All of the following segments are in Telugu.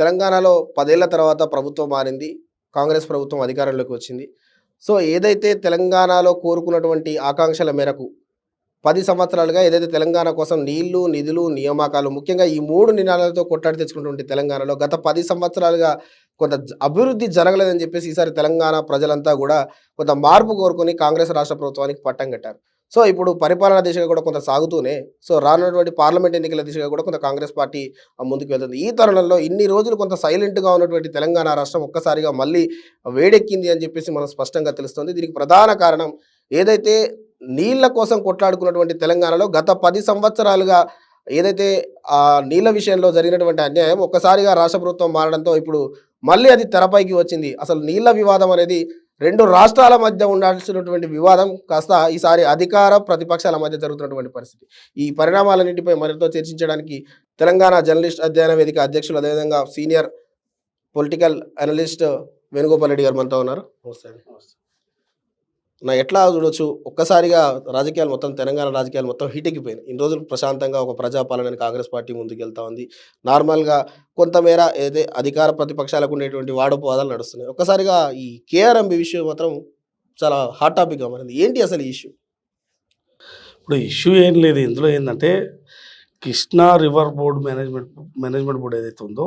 తెలంగాణలో పదేళ్ళ తర్వాత ప్రభుత్వం మారింది. కాంగ్రెస్ ప్రభుత్వం అధికారంలోకి వచ్చింది. సో ఏదైతే తెలంగాణలో కోరుకున్నటువంటి ఆకాంక్షల మేరకు పది సంవత్సరాలుగా ఏదైతే తెలంగాణ కోసం నీళ్ళు నిధులు నియామకాలు ముఖ్యంగా ఈ మూడు నినాదాలతో కొట్టాడి తెచ్చుకున్నటువంటి తెలంగాణలో గత పది సంవత్సరాలుగా కొంత అభివృద్ధి జరగలేదని చెప్పేసి ఈసారి తెలంగాణ ప్రజలంతా కూడా కొంత మార్పు కోరుకొని కాంగ్రెస్ రాష్ట్ర ప్రభుత్వానికి పట్టం కట్టారు. సో ఇప్పుడు పరిపాలన దిశగా కూడా కొంత సాగుతూనే సో రానున్నటువంటి పార్లమెంట్ ఎన్నికల దిశగా కూడా కొంత కాంగ్రెస్ పార్టీ ముందుకు వెళ్తుంది. ఈ తరుణంలో ఇన్ని రోజులు కొంత సైలెంట్గా ఉన్నటువంటి తెలంగాణ రాష్ట్రం ఒక్కసారిగా మళ్ళీ వేడెక్కింది అని చెప్పేసి మనం స్పష్టంగా తెలుస్తుంది. దీనికి ప్రధాన కారణం ఏదైతే నీళ్ళ కోసం కొట్లాడుకున్నటువంటి తెలంగాణలో గత పది సంవత్సరాలుగా ఏదైతే ఆ నీళ్ళ విషయంలో జరిగినటువంటి అన్యాయం ఒక్కసారిగా రాష్ట్ర ప్రభుత్వం మారడంతో ఇప్పుడు మళ్ళీ అది తెరపైకి వచ్చింది. అసలు నీళ్ళ వివాదం అనేది రెండు రాష్ట్రాల మధ్య ఉండాల్సినటువంటి వివాదం కాస్త ఈసారి అధికార ప్రతిపక్షాల మధ్య జరుగుతున్నటువంటి పరిస్థితి. ఈ పరిణామాలన్నింటిపై మరింత చర్చించడానికి తెలంగాణ జర్నలిస్ట్ అధ్యయన వేదిక అధ్యక్షులు అదేవిధంగా senior political analyst Venugopal Reddy garu మనతో ఉన్నారు. నా ఎట్లా చూడొచ్చు? ఒక్కసారిగా రాజకీయాలు మొత్తం తెలంగాణ రాజకీయాలు మొత్తం హీటెక్కిపోయినాయి ఇన్ని రోజులు ప్రశాంతంగా ఒక ప్రజాపాలనని కాంగ్రెస్ పార్టీ ముందుకు వెళ్తా ఉంది. నార్మల్గా కొంతమేర ఏదైతే అధికార ప్రతిపక్షాలకు ఉండేటువంటి వాడపోదాలు నడుస్తున్నాయి. ఒక్కసారిగా ఈ కేఆర్ఎంబి విషయం మాత్రం చాలా హాట్ టాపిక్గా మారింది. ఏంటి అసలు ఈ ఇష్యూ ఇప్పుడు ఇష్యూ ఏం లేదు. ఇందులో ఏంటంటే Krishna river board management management board ఏదైతే ఉందో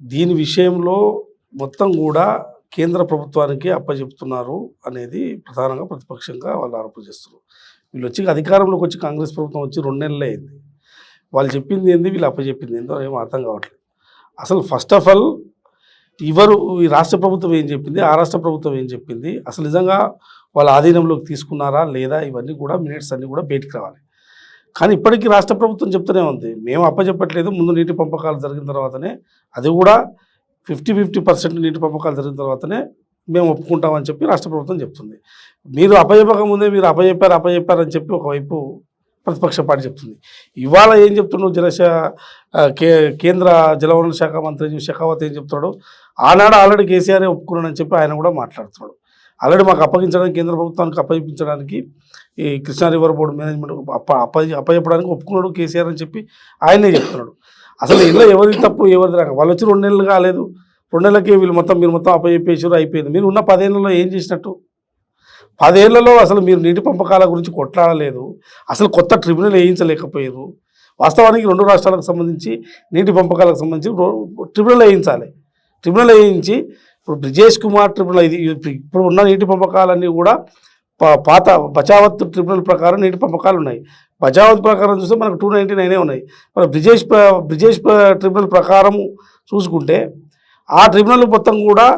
దీని విషయంలో మొత్తం కూడా కేంద్ర ప్రభుత్వానికి అప్పచెప్తున్నారు అనేది ప్రధానంగా ప్రతిపక్షంగా వాళ్ళు ఆరోపణ చేస్తున్నారు. వీళ్ళు వచ్చి అధికారంలోకి వచ్చి కాంగ్రెస్ ప్రభుత్వం వచ్చి రెండు నెలలే అయింది. వాళ్ళు చెప్పింది ఏంది? వీళ్ళు అప్పచెప్పింది ఏందో ఏమో అర్థం కావట్లేదు. అసలు ఫస్ట్ ఆఫ్ ఆల్ ఇవరు ఈ రాష్ట్ర ప్రభుత్వం ఏం చెప్పింది? ఆ రాష్ట్ర ప్రభుత్వం ఏం చెప్పింది? అసలు నిజంగా వాళ్ళ ఆధీనంలోకి తీసుకున్నారా లేదా? ఇవన్నీ కూడా మినిట్స్ అన్నీ కూడా బయటికి రావాలి. కానీ ఇప్పటికీ రాష్ట్ర ప్రభుత్వం చెప్తూనే ఉంది. మేము అప్పచెప్పట్లేదు ముందు నీటి పంపకాలు జరిగిన తర్వాతనే అది కూడా ఫిఫ్టీ ఫిఫ్టీ పర్సెంట్ నీటి పంపకాలు జరిగిన తర్వాతనే మేము ఒప్పుకుంటామని చెప్పి రాష్ట్ర ప్రభుత్వం చెప్తుంది. మీరు అపజెప్పక ముందే మీరు అపజెప్పారు అపజెప్పారు అని చెప్పి ఒకవైపు ప్రతిపక్ష పార్టీ చెప్తుంది. ఇవాళ ఏం చెప్తున్నాడు జలశ కే కేంద్ర జలవనరుల శాఖ మంత్రి షెకావత్ ఏం చెప్తాడు ఆనాడు ఆల్రెడీ కేసీఆర్ ఒప్పుకున్నాడని చెప్పి ఆయన కూడా మాట్లాడుతున్నాడు. ఆల్రెడీ మాకు అప్పగించడానికి కేంద్ర ప్రభుత్వానికి అప్పగించడానికి ఈ కృష్ణా రివర్ బోర్డు మేనేజ్మెంట్ అప్ప అప్ప అప్పచెప్పడానికి ఒప్పుకున్నాడు కేసీఆర్ అని చెప్పి ఆయనే చెప్తున్నాడు. అసలు ఇంట్లో ఎవరిది తప్పు ఎవరిది రాక? వాళ్ళు వచ్చి రెండు నెలలు కాలేదు. రెండు నెలలకి వీళ్ళు మొత్తం మీరు మొత్తం అప్పచెప్పేసారు అయిపోయింది. మీరు ఉన్న పదేళ్ళలో ఏం చేసినట్టు? పదేళ్ళలో అసలు మీరు నీటి పంపకాల గురించి కొట్లాడలేదు. అసలు కొత్త ట్రిబ్యునల్ వేయించలేకపోయారు వాస్తవానికి రెండు రాష్ట్రాలకు సంబంధించి నీటి పంపకాలకు సంబంధించి ట్రిబ్యునల్ వేయించాలి. ట్రిబ్యునల్ వేయించి ఇప్పుడు బ్రిజేష్ కుమార్ ట్రిబ్యునల్ ఇది ఇప్పుడు ఉన్న నీటి పంపకాలన్నీ కూడా పాత బచావత్ ట్రిబ్యునల్ ప్రకారం నీటి పంపకాలు ఉన్నాయి. బజావత్ ప్రకారం చూస్తే మనకు టూ నైంటీ నైనే ఉన్నాయి. మరి బ్రిజేష్ బ్రిజేష్ ట్రిబ్యునల్ ప్రకారం చూసుకుంటే ఆ ట్రిబ్యునల్ మొత్తం కూడా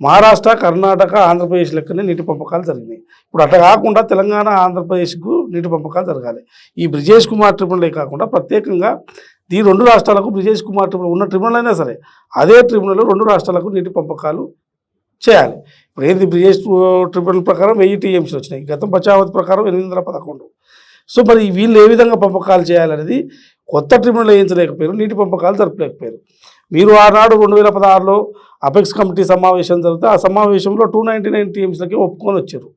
మహారాష్ట్ర కర్ణాటక ఆంధ్రప్రదేశ్ లెక్కనే నీటి పంపకాలు జరిగినాయి. ఇప్పుడు అట్లా కాకుండా తెలంగాణ ఆంధ్రప్రదేశ్కు నీటి పంపకాలు జరగాలి. ఈ బ్రిజేష్ కుమార్ ట్రిబ్యునలే కాకుండా ప్రత్యేకంగా ఈ రెండు రాష్ట్రాలకు బ్రిజేష్ కుమార్ ట్రిబ్యునల్ ఉన్న ట్రిబ్యునల్ అయినా సరే అదే ట్రిబ్యునల్ రెండు రాష్ట్రాలకు నీటి పంపకాలు చేయాలి. ఇప్పుడు ఏంది బ్రిజేష్ ట్రిబ్యునల్ ప్రకారం వెయ్యి టీఎంసీలు వచ్చినాయి. గతం బచావత్ ప్రకారం ఎనిమిది వందల పదకొండు. సో మరి వీళ్ళు ఏ విధంగా పంపకాలు చేయాలనేది కొత్త ట్రిబ్యునల్ వేయించలేకపోయారు నీటి పంపకాలు జరపలేకపోయారు. మీరు ఆనాడు రెండు వేల పదహారులో అపెక్స్ కమిటీ సమావేశం జరిగితే ఆ సమావేశంలో టూ నైంటీ నైన్ టీఎంసీలకి ఒప్పుకొని వచ్చారు.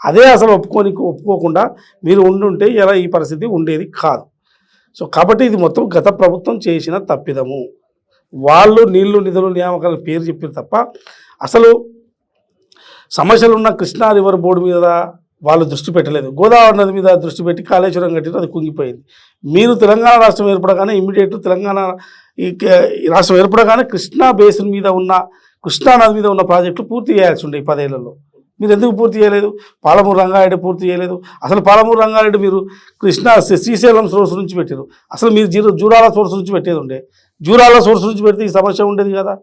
అదే అసలు ఒప్పుకొని ఒప్పుకోకుండా మీరు ఉండుంటే ఇలా ఈ పరిస్థితి ఉండేది కాదు. సో కాబట్టి ఇది మొత్తం గత ప్రభుత్వం చేసిన తప్పిదము. వాళ్ళు నీళ్ళు నిధులు నియామకాల పేరు చెప్పారు తప్ప అసలు సమస్యలు ఉన్న కృష్ణా రివర్ బోర్డు మీద వాళ్ళు దృష్టి పెట్టలేదు. గోదావరి నది మీద దృష్టి పెట్టి కాళేశ్వరం కట్టిన అది కుంగిపోయింది. మీరు తెలంగాణ రాష్ట్రం ఏర్పడగానే ఇమీడియట్ తెలంగాణ ఈ ఈ రాష్ట్రం ఏర్పడగానే కృష్ణా బేసిన్ మీద ఉన్న కృష్ణా నది మీద ఉన్న ప్రాజెక్టులు పూర్తి చేయాల్సి ఉండే ఈ పదేళ్ళలో. మీరు ఎందుకు పూర్తి చేయలేదు? పాలమూరు రంగారెడ్డి పూర్తి చేయలేదు. అసలు పాలమూరు రంగారెడ్డి మీరు కృష్ణా శ్రీశైలం సోర్స్ నుంచి పెట్టారు. అసలు మీరు జీరో జూరాల సోర్స్ నుంచి పెట్టేది ఉండే. జూరాల సోర్స్ నుంచి పెడితే ఈ సమస్య ఉండేది కదా?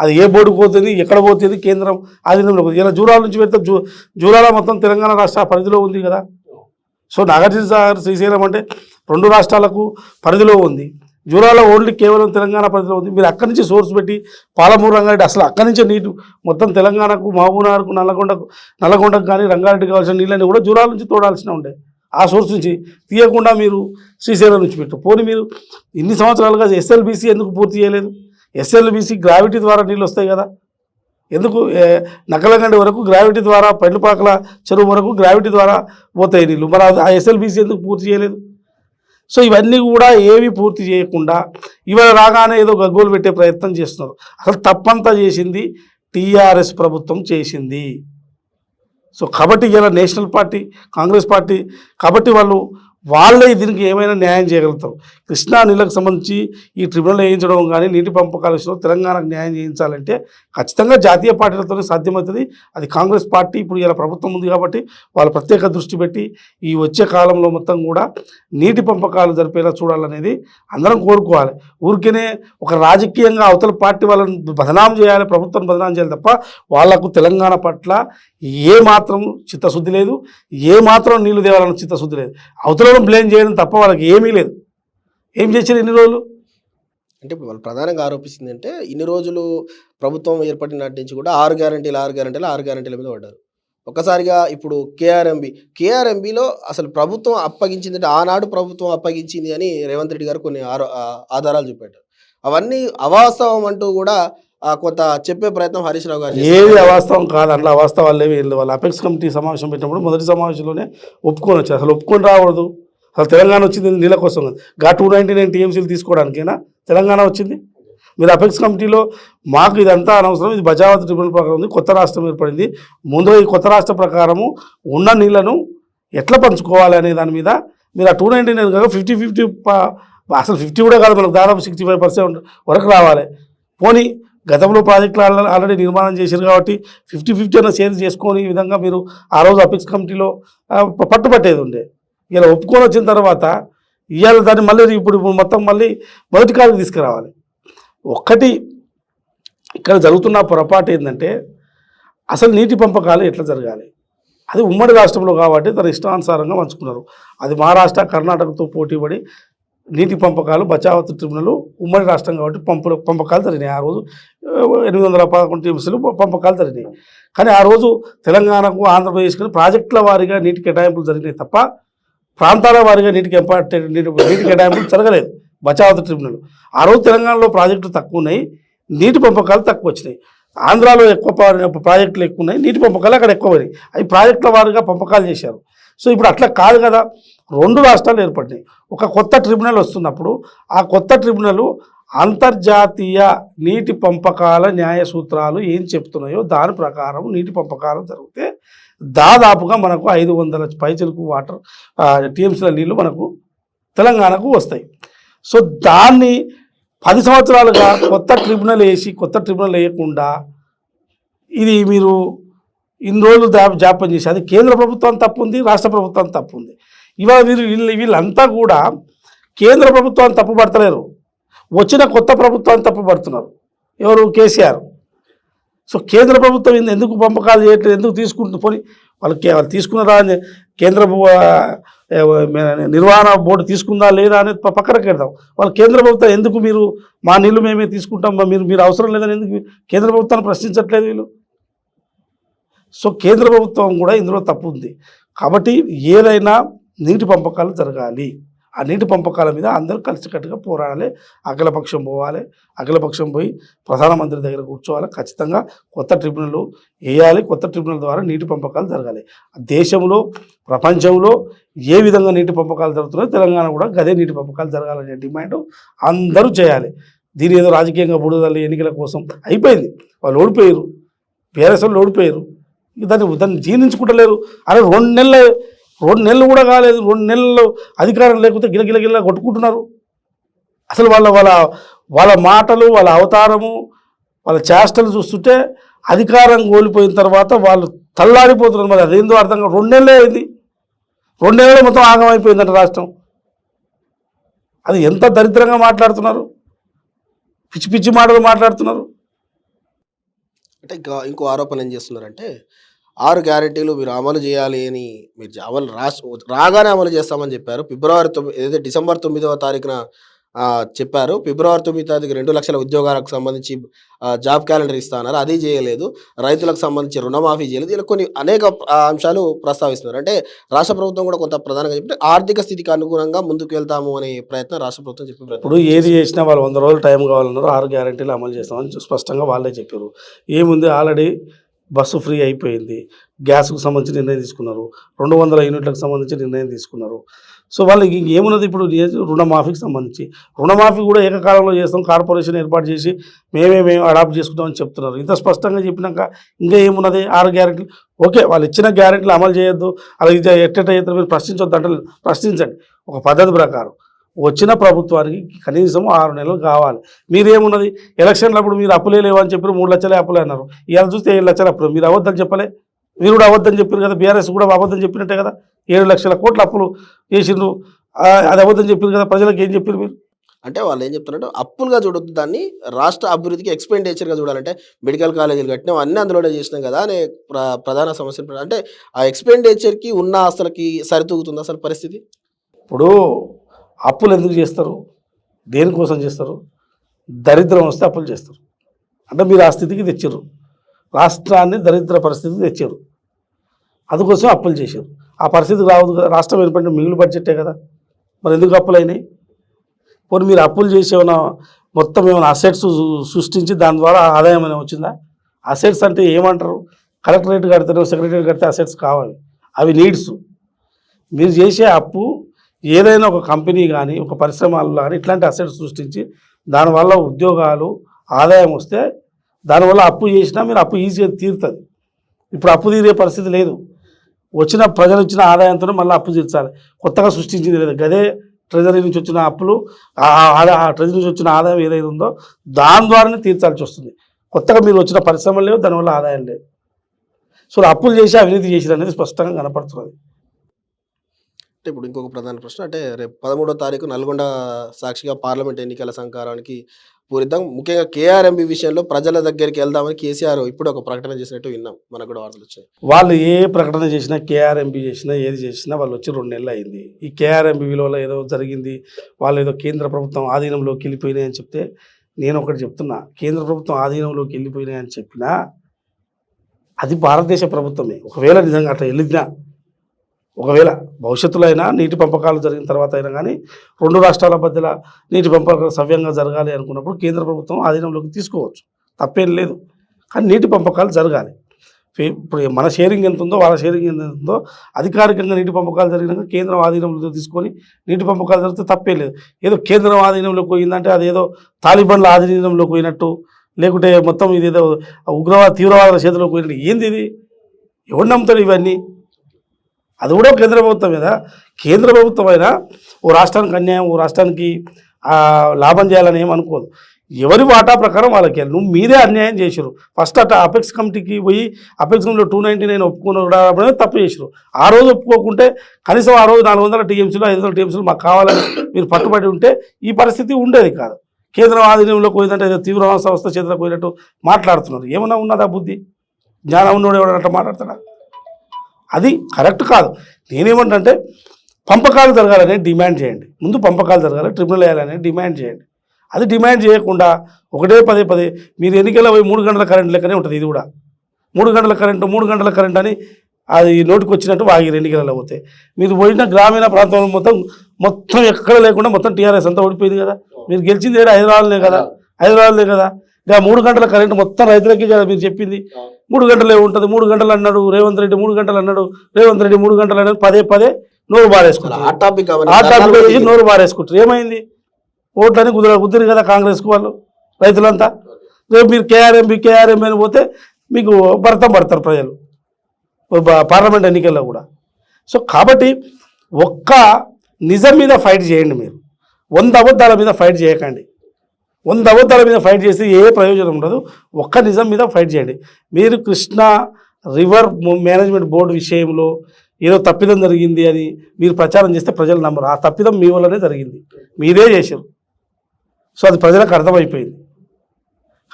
అది ఏ బోర్డు పోతుంది ఎక్కడ పోతుంది కేంద్రం ఆధీనంలో పోతుంది. ఇలా జూరాల నుంచి పెడితే జూ జూరాల మొత్తం తెలంగాణ రాష్ట్ర పరిధిలో ఉంది కదా. సో నాగార్జున సాగర్ శ్రీశైలం అంటే రెండు రాష్ట్రాలకు పరిధిలో ఉంది. జూరాల ఓన్లీ కేవలం తెలంగాణ పరిధిలో ఉంది. మీరు అక్కడి నుంచి సోర్స్ పెట్టి పాలమూరు రంగారెడ్డి అసలు అక్కడి నుంచే నీటి మొత్తం తెలంగాణకు మహబూబ్నగర్కు నల్లగొండకు నల్లగొండకు కానీ రంగారెడ్డి కావాల్సిన నీళ్ళని కూడా జూరాల నుంచి తోడాల్సిన ఉండే. ఆ సోర్స్ నుంచి తీయకుండా మీరు శ్రీశైలం నుంచి పెట్టు పోనీ మీరు ఇన్ని సంవత్సరాలుగా ఎస్ఎల్బీసీ ఎందుకు పూర్తి చేయలేదు? ఎస్ఎల్బీసీ గ్రావిటీ ద్వారా నీళ్ళు వస్తాయి కదా. ఎందుకు? నకలగండి వరకు గ్రావిటీ ద్వారా పెండ్లపాకల చెరువు వరకు గ్రావిటీ ద్వారా పోతాయి నీళ్ళు. మరి ఆ ఎస్ఎల్బీసీ ఎందుకు పూర్తి చేయలేదు? సో ఇవన్నీ కూడా ఏవి పూర్తి చేయకుండా ఇవాళ రాగానే ఏదో గగ్గోలు పెట్టే ప్రయత్నం చేస్తున్నారు. అసలు తప్పంతా చేసింది టీఆర్ఎస్ ప్రభుత్వం చేసింది. సో కాబట్టి ఇలా నేషనల్ పార్టీ కాంగ్రెస్ పార్టీ కాబట్టి వాళ్ళు వాళ్ళే దీనికి ఏమైనా న్యాయం చేయగలుగుతారు. కృష్ణా నీళ్ళకు సంబంధించి ఈ ట్రిబ్యునల్ వేయించడం కానీ నీటి పంపకాల విషయంలో తెలంగాణకు న్యాయం చేయించాలంటే ఖచ్చితంగా జాతీయ పార్టీలతోనే సాధ్యమవుతుంది. అది కాంగ్రెస్ పార్టీ ఇప్పుడు ఇలా ప్రభుత్వం ఉంది కాబట్టి వాళ్ళు ప్రత్యేక దృష్టి పెట్టి ఈ వచ్చే కాలంలో మొత్తం కూడా నీటి పంపకాలు జరిపేలా చూడాలనేది అందరం కోరుకోవాలి. ఊరికేనే ఒక రాజకీయంగా అవతల పార్టీ వాళ్ళని బదనాం చేయాలి ప్రభుత్వం బదనాం చేయాలి తప్ప వాళ్ళకు తెలంగాణ పట్ల ఏ మాత్రం చిత్తశుద్ధి లేదు ఏ మాత్రం నీళ్ళు తేవాలన్న చిత్తశుద్ధి లేదు. అవతలను బ్లేమ్ చేయడం తప్ప వాళ్ళకి ఏమీ లేదు. ఏం చేశారు ఇన్ని రోజులు? అంటే ఇప్పుడు వాళ్ళు ప్రధానంగా ఆరోపిస్తుంది అంటే ఇన్ని రోజులు ప్రభుత్వం ఏర్పడిన నుంచి కూడా ఆరు గ్యారంటీలు ఆరు గ్యారంటీలు ఆరు గ్యారంటీల మీద పడ్డారు. ఒక్కసారిగా ఇప్పుడు కేఆర్ఎంబి కేఆర్ఎంబిలో అసలు ప్రభుత్వం అప్పగించింది అంటే ఆనాడు ప్రభుత్వం అప్పగించింది అని రేవంత్ రెడ్డి గారు కొన్ని ఆధారాలు చూపెట్టారు. అవన్నీ అవాస్తవం అంటూ కూడా కొంత చెప్పే ప్రయత్నం హరీష్ రావు గారు ఏది అవాస్తవం కాదు అట్లా అవాస్తవాలు ఏవి వాళ్ళు వాళ్ళ అపెక్స్ కమిటీ సమావేశం పెట్టినప్పుడు మొదటి సమావేశంలోనే ఒప్పుకొని వచ్చారు. అసలు ఒప్పుకొని రాకూడదు. అసలు తెలంగాణ వచ్చింది నీళ్ళ కోసం గా టూ నైంటీ నైన్ టీఎంసీలు తీసుకోవడానికైనా? తెలంగాణ వచ్చింది. మీరు అపెక్స్ కమిటీలో మాకు ఇదంతా అనవసరం. ఇది బజావత్ ట్రిబ్యునల్ ప్రకారం ఉంది. కొత్త రాష్ట్రం ఏర్పడింది. ముందు ఈ కొత్త రాష్ట్ర ప్రకారము ఉన్న నీళ్ళను ఎట్లా పంచుకోవాలి అనే దాని మీద మీరు ఆ టూ నైంటీ నైన్ కాక ఫిఫ్టీ ఫిఫ్టీ అసలు ఫిఫ్టీ కూడా కాదు మనకు. దాదాపు సిక్స్టీ ఫైవ్ పర్సెంట్ వరకు రావాలి. పోనీ గతంలో ప్రాజెక్టులు ఆల్రెడీ ఆల్రెడీ నిర్మాణం చేశారు కాబట్టి ఫిఫ్టీ ఫిఫ్టీ అన్న షేర్ చేసుకొని ఈ విధంగా మీరు ఆ రోజు అపిక్స్ కమిటీలో పట్టుబట్టేది ఉండే. ఇలా ఒప్పుకొని వచ్చిన తర్వాత ఇవాళ దాన్ని మళ్ళీ ఇప్పుడు మొత్తం మళ్ళీ మొదటి కాలం తీసుకురావాలి. ఒక్కటి ఇక్కడ జరుగుతున్న పొరపాటు ఏంటంటే అసలు నీటి పంపకాలు ఎట్లా జరగాలి? అది ఉమ్మడి రాష్ట్రంలో కాబట్టి తన ఇష్టానుసారంగా పంచుకున్నారు. అది మహారాష్ట్ర కర్ణాటకతో పోటీపడి నీటి పంపకాలు బచావత్ ట్రిబ్యునల్ ఉమ్మడి రాష్ట్రం కాబట్టి పంపుల పంపకాలు జరిగినాయి. ఆ రోజు ఎనిమిది వందల పదకొండు టీఎంసీలు పంపకాలు జరిగినాయి. కానీ ఆ రోజు తెలంగాణకు ఆంధ్రప్రదేశ్కి ప్రాజెక్టుల వారీగా నీటి కేటాయింపులు జరిగినాయి తప్ప ప్రాంతాల వారీగా నీటి నీటి నీటి కేటాయింపులు జరగలేదు. బచావత ట్రిబ్యునల్. ఆ రోజు తెలంగాణలో ప్రాజెక్టులు తక్కువ ఉన్నాయి నీటి పంపకాలు తక్కువ వచ్చినాయి. ఆంధ్రాలో ఎక్కువ ప్రాజెక్టులు ఎక్కువ ఉన్నాయి నీటి పంపకాలు అక్కడ ఎక్కువ ఉన్నాయి అవి ప్రాజెక్టుల వారిగా పంపకాలు చేశారు. సో ఇప్పుడు అట్లా కాదు కదా రెండు రాష్ట్రాలు ఏర్పడినాయి. ఒక కొత్త ట్రిబ్యునల్ వస్తున్నప్పుడు ఆ కొత్త ట్రిబ్యునల్ అంతర్జాతీయ నీటి పంపకాల న్యాయ సూత్రాలు ఏం చెప్తున్నాయో దాని ప్రకారం నీటి పంపకాలు జరిగితే దాదాపుగా మనకు ఐదు వందల పైచలకు వాటర్ టీఎంసీల నీళ్ళు మనకు తెలంగాణకు వస్తాయి. సో దాన్ని పది సంవత్సరాలుగా కొత్త ట్రిబ్యునల్ వేసి కొత్త ట్రిబ్యునల్ వేయకుండా ఇది మీరు ఇన్ని రోజులు దా జాప్యం చేసి అది కేంద్ర ప్రభుత్వం తప్పు ఉంది రాష్ట్ర ప్రభుత్వం తప్పు ఉంది ఇవాళ వీరు వీళ్ళు వీళ్ళంతా కూడా కేంద్ర ప్రభుత్వాన్ని తప్పు పడతలేరు వచ్చిన కొత్త ప్రభుత్వాన్ని తప్పబడుతున్నారు ఎవరు? కేసీఆర్. సో కేంద్ర ప్రభుత్వం ఎందుకు పంపకాలు చేయట్లేదు? ఎందుకు తీసుకుంటుంది పోనీ వాళ్ళకి వాళ్ళు తీసుకున్నదా అని కేంద్ర నిర్వహణ బోర్డు తీసుకుందా లేదా అనేది పక్కన పెడదాం. వాళ్ళు కేంద్ర ప్రభుత్వం ఎందుకు మీరు మా నీళ్ళు మేమే తీసుకుంటాం? మీరు మీరు అవసరం లేదని ఎందుకు కేంద్ర ప్రభుత్వాన్ని ప్రశ్నించట్లేదు వీళ్ళు? సో కేంద్ర ప్రభుత్వం కూడా ఇందులో తప్పు ఉంది. కాబట్టి ఏదైనా నీటి పంపకాలు జరగాలి. ఆ నీటి పంపకాల మీద అందరూ కలిసికట్టుగా పోరాడాలి. అఖిలపక్షం పోవాలి. అఖిలపక్షం పోయి ప్రధానమంత్రి దగ్గర కూర్చోవాలి. ఖచ్చితంగా కొత్త ట్రిబ్యునల్ వేయాలి. కొత్త ట్రిబ్యునల్ ద్వారా నీటి పంపకాలు జరగాలి. దేశంలో ప్రపంచంలో ఏ విధంగా నీటి పంపకాలు జరుగుతున్నాయో తెలంగాణ కూడా గదే నీటి పంపకాలు జరగాలనే డిమాండ్ అందరూ చేయాలి. దీని ఏదో రాజకీయంగా బుడదల్లి ఎన్నికల కోసం అయిపోయింది. వాళ్ళు ఓడిపోయారు. బీఆర్ఎస్ వాళ్ళు ఓడిపోయారు. దాన్ని దాన్ని జీర్ణించుకుంటలేరు. అరే రెండు నెలలు రెండు నెలలు కూడా కాలేదు. రెండు నెలలు అధికారం లేకపోతే గిలగిల గిల్ల కొట్టుకుంటున్నారు. అసలు వాళ్ళ వాళ్ళ వాళ్ళ మాటలు వాళ్ళ అవతారము వాళ్ళ చేష్టలు చూస్తుంటే అధికారం కోల్పోయిన తర్వాత వాళ్ళు తల్లాడిపోతున్నారు. మరి అదేందో అర్థం కాదు. రెండు నెలలే అయింది. రెండు నెలలు మొత్తం ఆగమైపోయిందంట రాష్ట్రం. అది ఎంత దరిద్రంగా మాట్లాడుతున్నారు. పిచ్చి పిచ్చి మాటలు మాట్లాడుతున్నారు. అంటే ఇంకా ఇంకో ఆరోపణ ఏం చేస్తున్నారంటే ఆరు గ్యారెంటీలు మీరు అమలు చేయాలి అని మీరు అమలు రా రాగానే అమలు చేస్తామని చెప్పారు. ఫిబ్రవరి తొమ్మిది ఏదైతే డిసెంబర్ తొమ్మిదవ తారీఖున చెప్పారు. ఫిబ్రవరి తొమ్మిది తారీఖు రెండు లక్షల ఉద్యోగాలకు సంబంధించి జాబ్ క్యాలెండర్ ఇస్తా అన్నారు. అది చేయలేదు. రైతులకు సంబంధించి రుణమాఫీ చేయలేదు. ఇలా కొన్ని అనేక అంశాలు ప్రస్తావిస్తున్నారు. అంటే రాష్ట్ర ప్రభుత్వం కూడా కొంత ప్రధానంగా చెప్పి ఆర్థిక స్థితికి అనుగుణంగా ముందుకు వెళ్తాము అనే ప్రయత్నం రాష్ట్ర ప్రభుత్వం చెప్పి ఇప్పుడు ఏది చేసినా వాళ్ళు వంద రోజులు టైం కావాలన్నారు. ఆరు గ్యారంటీలు అమలు చేస్తామని స్పష్టంగా వాళ్ళే చెప్పారు. ఏముంది? ఆల్రెడీ బస్సు ఫ్రీ అయిపోయింది. గ్యాస్కు సంబంధించి నిర్ణయం తీసుకున్నారు. రెండు వందల యూనిట్లకు సంబంధించి నిర్ణయం తీసుకున్నారు. సో వాళ్ళకి ఇంకేమున్నది ఇప్పుడు? రుణమాఫీకి సంబంధించి. రుణమాఫీ కూడా ఏకకాలంలో చేస్తాం. కార్పొరేషన్ ఏర్పాటు చేసి మేమే మేము అడాప్ట్ చేసుకుంటామని చెప్తున్నారు. ఇంత స్పష్టంగా చెప్పినాక ఇంకా ఏమున్నది? ఆరు గ్యారెంటీలు ఓకే వాళ్ళు ఇచ్చిన గ్యారెంటీలు అమలు చేయొద్దు. అలాగే ఇది ఎట్టెట్ట మీరు ప్రశ్నించొద్దు అంటే ప్రశ్నించండి. ఒక పద్ధతి ప్రకారం. వచ్చిన ప్రభుత్వానికి కనీసం ఆరు నెలలు కావాలి. మీరేమున్నది? ఎలక్షన్లప్పుడు మీరు అప్పులే లేవు అని చెప్పి మూడు లక్షలే అప్పులే అన్నారు. ఇవాళ చూస్తే ఏడు లక్షలు అప్పులు. మీరు అబద్ధం చెప్పలే. మీరు కూడా అబద్ధం చెప్పారు కదా. బీఆర్ఎస్ కూడా అబద్ధం చెప్పినట్టే కదా. ఏడు లక్షల కోట్ల అప్పులు చేసిండ్రు. అది అబద్ధం చెప్పారు కదా. ప్రజలకు ఏం చెప్పారు మీరు? అంటే వాళ్ళు ఏం చెప్తున్నారంటే అప్పులుగా చూడొద్దు. దాన్ని రాష్ట్ర అభివృద్ధికి ఎక్స్పెండిచర్గా చూడాలంటే మెడికల్ కాలేజీలు కట్టినాం అన్ని అందులోనే చేసినాం కదా అనే ప్ర ప్రధాన సమస్య అంటే ఆ ఎక్స్పెండిచర్కి ఉన్న ఆస్తులకి సరితూగుతుంది అసలు పరిస్థితి? ఇప్పుడు అప్పులు ఎందుకు చేస్తారు? దేనికోసం చేస్తారు? దరిద్రం వస్తే అప్పులు చేస్తారు. అంటే మీరు ఆ స్థితికి తెచ్చారు. రాష్ట్రాన్ని దరిద్ర పరిస్థితికి తెచ్చారు. అందుకోసం అప్పులు చేశారు. ఆ పరిస్థితి రావద్దు కదా రాష్ట్రం ఏర్పడిన మిగులు బడ్జెటే కదా. మరి ఎందుకు అప్పులు అయినాయి పోనీ మీరు అప్పులు చేసి ఏమైనా మొత్తం ఏమైనా అసెట్స్ సృష్టించి దాని ద్వారా ఆదాయం ఏమైనా వచ్చిందా? అసెట్స్ అంటే ఏమంటారు? కలెక్టరేట్ కడితే సెక్రటరీ కడితే అసెట్స్ కావాలి. అవి నీడ్స్ మీరు చేసే అప్పు ఏదైనా ఒక కంపెనీ కానీ ఒక పరిశ్రమలు కానీ ఇట్లాంటి అసెట్స్ సృష్టించి దానివల్ల ఉద్యోగాలు ఆదాయం వస్తే దానివల్ల అప్పు చేసినా మీరు అప్పు ఈజీగా తీరుతుంది. ఇప్పుడు అప్పు తీరే పరిస్థితి లేదు. వచ్చిన ప్రజలు ఇచ్చిన ఆదాయంతో మళ్ళీ అప్పు తీర్చాలి. కొత్తగా సృష్టించింది లేదు. గదే ట్రెజరీ నుంచి వచ్చిన అప్పులు ఆ ట్రెజరీ నుంచి వచ్చిన ఆదాయం ఏదైతే ఉందో దాని ద్వారానే తీర్చాల్సి వస్తుంది. కొత్తగా మీరు వచ్చిన పరిశ్రమలు లేవు దానివల్ల ఆదాయం లేదు. సో అప్పులు చేసి అవినీతి చేసి అనేది స్పష్టంగా కనపడుతున్నది. అంటే ఇప్పుడు ఇంకొక ప్రధాన ప్రశ్న. అంటే రేపు పదమూడో తారీఖు నల్గొండ సాక్షిగా పార్లమెంట్ ఎన్నికల సంకారానికి పూరిద్దాం. ముఖ్యంగా కేఆర్ఎంబి విషయంలో ప్రజల దగ్గరికి వెళ్దామని కేసీఆర్ ఇప్పుడు ఒక ప్రకటన చేసినట్టు విన్నాం. మనకు కూడా వార్తలు వచ్చాయి. వాళ్ళు ఏ ప్రకటన చేసినా కేఆర్ఎంబీ చేసినా ఏది చేసినా వాళ్ళు వచ్చి రెండు నెలలు అయింది. ఈ కేఆర్ఎంబీ విలువలో ఏదో జరిగింది వాళ్ళు ఏదో కేంద్ర ప్రభుత్వం ఆధీనంలోకి వెళ్ళిపోయినాయని చెప్తే నేను ఒకటి చెప్తున్నా. కేంద్ర ప్రభుత్వం ఆధీనంలోకి వెళ్ళిపోయినాయని చెప్పినా అది భారతదేశ ప్రభుత్వమే. ఒకవేళ నిజంగా అట్లా వెళ్ళినా ఒకవేళ భవిష్యత్తులో అయినా నీటి పంపకాలు జరిగిన తర్వాత అయినా కానీ రెండు రాష్ట్రాల మధ్యలో నీటి పంపకాలు సవ్యంగా జరగాలి అనుకున్నప్పుడు కేంద్ర ప్రభుత్వం ఆధీనంలోకి తీసుకోవచ్చు. తప్పేం లేదు. కానీ నీటి పంపకాలు జరగాలి. ఇప్పుడు మన షేరింగ్ ఎంత ఉందో వాళ్ళ షేరింగ్ ఎంత ఉందో అధికారికంగా నీటి పంపకాలు జరిగినాక కేంద్రం ఆధీనంలో తీసుకొని నీటి పంపకాలు జరిగితే తప్పే లేదు. ఏదో కేంద్రం ఆధీనంలోకి పోయిందంటే అదేదో తాలిబన్ల ఆధీనంలోకి పోయినట్టు లేకుంటే మొత్తం ఇది ఏదో ఉగ్రవాద తీవ్రవాదుల చేతిలోకి పోయినట్టు ఏంది ఇది? ఎవరు నమ్ముతాడు ఇవన్నీ? అది కూడా కేంద్ర ప్రభుత్వం కదా కేంద్ర ప్రభుత్వం అయినా ఓ రాష్ట్రానికి అన్యాయం ఓ రాష్ట్రానికి లాభం చేయాలని ఏమనుకోదు అనుకోదు. ఎవరి వాటా ప్రకారం వాళ్ళకి నువ్వు మీరే అన్యాయం చేసారు ఫస్ట్ అట్లా అపెక్స్ కమిటీకి పోయి అపెక్స్ కమిటీలో టూ నైంటీ నైన్ ఒప్పుకున్న తప్పు చేసారు ఆ రోజు ఒప్పుకోకుంటే కనీసం ఆ రోజు నాలుగు వందల టీఎంసీలు ఐదు వందల టీఎంసీలు మాకు కావాలని మీరు పట్టుబడి ఉంటే ఈ పరిస్థితి ఉండేది కాదు. కేంద్రం ఆధీనంలో పోయిందంటే ఏదో తీవ్ర సంస్థ చేతిలో పోయినట్టు మాట్లాడుతున్నారు. ఏమన్నా ఉన్నదా బుద్ధి? జ్ఞానం ఉన్నోడు ఎవడన్నట్టు మాట్లాడతాడా అది కరెక్ట్ కాదు. నేనేమంటే పంపకాలు జరగాలని డిమాండ్ చేయండి. ముందు పంపకాలు జరగాలి ట్రిబ్యునల్ వేయాలని డిమాండ్ చేయండి. అది డిమాండ్ చేయకుండా ఒకటే పదే పదే మీరు ఎన్నికల్లో పోయి మూడు గంటల కరెంట్ లెక్కనే ఉంటుంది ఇది కూడా. మూడు గంటల కరెంటు మూడు గంటల కరెంట్ అని అది నోటికి వచ్చినట్టు వాగి ఎన్నికలలో పోతే. మీరు పోయిన గ్రామీణ ప్రాంతంలో మొత్తం మొత్తం ఎక్కడ లేకుండా మొత్తం టీఆర్ఎస్ అంతా ఓడిపోయింది కదా. మీరు గెలిచింది ఏడా? హైదరాబాద్లే కదా. హైదరాబాద్లే కదా. ఇక మూడు గంటల కరెంట్ మొత్తం రైతులకే కదా మీరు చెప్పింది. మూడు గంటలే ఉంటుంది మూడు గంటలు అన్నాడు రేవంత్ రెడ్డి మూడు గంటలు అన్నాడు రేవంత్ రెడ్డి మూడు గంటలు అన్నాడు పదే పదే నోరు బారేసుకుంటారు. ఆ టాపిక్ ఆ టాపిక్ గురించి నోరు బారేసుకుంటారు. ఏమైంది? ఓట్లని కుదిర కుదిరి కదా కాంగ్రెస్కు వాళ్ళు రైతులంతా? రేపు మీరు కేఆర్ఎంపీ కేఆర్ఎంపీ అని పోతే మీకు భర్తం పడతారు ప్రజలు. పార్లమెంట్ ఎన్నికల్లో కూడా. సో కాబట్టి ఒక్క నిజం మీద ఫైట్ చేయండి మీరు. వంద అబద్ధాల మీద ఫైట్ చేయకండి. వంద అవతాల మీద ఫైట్ చేసి ఏ ప్రయోజనం ఉండదు. ఒక్క నిజం మీద ఫైట్ చేయండి. మీరు కృష్ణ రివర్ మేనేజ్మెంట్ బోర్డు విషయంలో ఏదో తప్పిదం జరిగింది అని మీరు ప్రచారం చేస్తే ప్రజలు నమ్మరు. ఆ తప్పిదం మీ వల్లనే జరిగింది. మీరే చేశారు. సో అది ప్రజలకు అర్థమైపోయింది.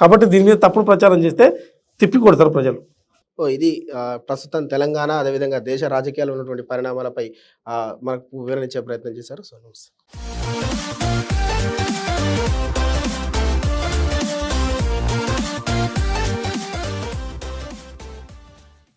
కాబట్టి దీని మీద తప్పుడు ప్రచారం చేస్తే తిప్పి కొడతారు ప్రజలు. ఓ ఇది ప్రస్తుతం తెలంగాణ అదేవిధంగా దేశ రాజకీయాలు ఉన్నటువంటి పరిణామాలపై మనకు వివరించే ప్రయత్నం చేశారు. సో నమస్తే.